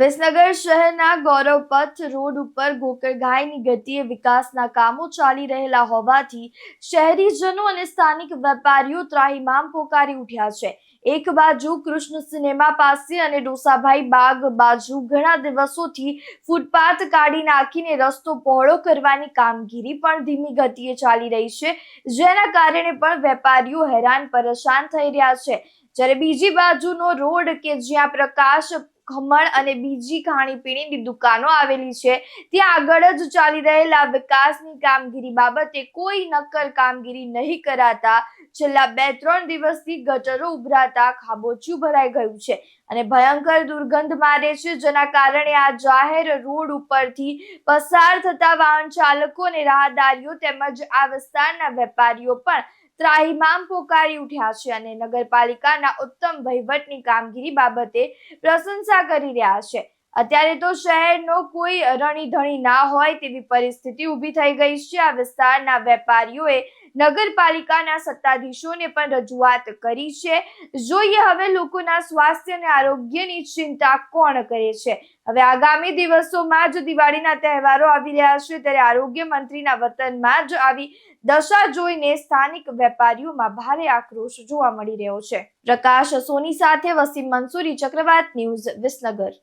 વિસનગર શહેરના ગૌરવપથ રોડ ઉપર ગોકળગાયની ગતિએ વિકાસના કામો ચાલી રહેલા હોવાથી શહેરીજનો અને સ્થાનિક વેપારીઓ ત્રાહિમામ પોકારી ઉઠ્યા છે. એક બાજુ કૃષ્ણ સિનેમા પાસે અને ડોસાભાઈ બાગ બાજુ ઘણા દિવસોથી ફૂટપાથ કાઢી નાખીને રસ્તો પહોળો કરવાની કામગીરી પણ ધીમી ગતિએ ચાલી રહી છે, જેના કારણે પણ વેપારીઓ હેરાન પરેશાન થઈ રહ્યા છે. જ્યારે બીજી બાજુનો રોડ કે જ્યાં પ્રકાશ ખમણ અને બીજી ખાણીપીણીની દુકાનો આવેલી છે, ત્યાં આગળ જ ચાલી રહેલા વિકાસની કામગીરી બાબતે કોઈ નક્કર કામગીરી નહીં કરાતા. છેલ્લા બે ત્રણ દિવસથી ગટરો ઉભરાતા ખાબોચિયું ભરાઈ ગયું છે અને ભયંકર દુર્ગંધ મારે છે, જેના કારણે આ જાહેર રોડ ઉપરથી પસાર થતા વાહન ચાલકો અને રાહદારીઓ તેમજ આ વિસ્તારના વેપારીઓ પણ ત્રાહિમામ પોકારી ઉઠ્યા છે અને નગરપાલિકાના ઉત્તમ વહીવટની કામગીરી બાબતે પ્રશંસા કરી રહ્યા છે. અત્યારે તો શહેરનો કોઈ રણીધણી ના હોય તેવી પરિસ્થિતિ ઊભી થઈ ગઈ છે. આ વિસ્તારના વેપારીઓએ નગરપાલિકાના સત્તાધીશોને પણ રજૂઆત કરી છે. જોઈએ હવે લોકોના સ્વાસ્થ્ય અને આરોગ્યની ચિંતા કોણ કરે છે? હવે આગામી દિવસોમાં જ દિવાળીના તહેવારો આવી રહ્યા છે ત્યારે આરોગ્ય મંત્રીના વતનમાં જ આવી દશા જોઈને સ્થાનિક વેપારીઓમાં ભારે આક્રોશ જોવા મળી રહ્યો છે. પ્રકાશ સોની સાથે વસીમ મંસૂરી, ચક્રવાત ન્યૂઝ વિસનગર.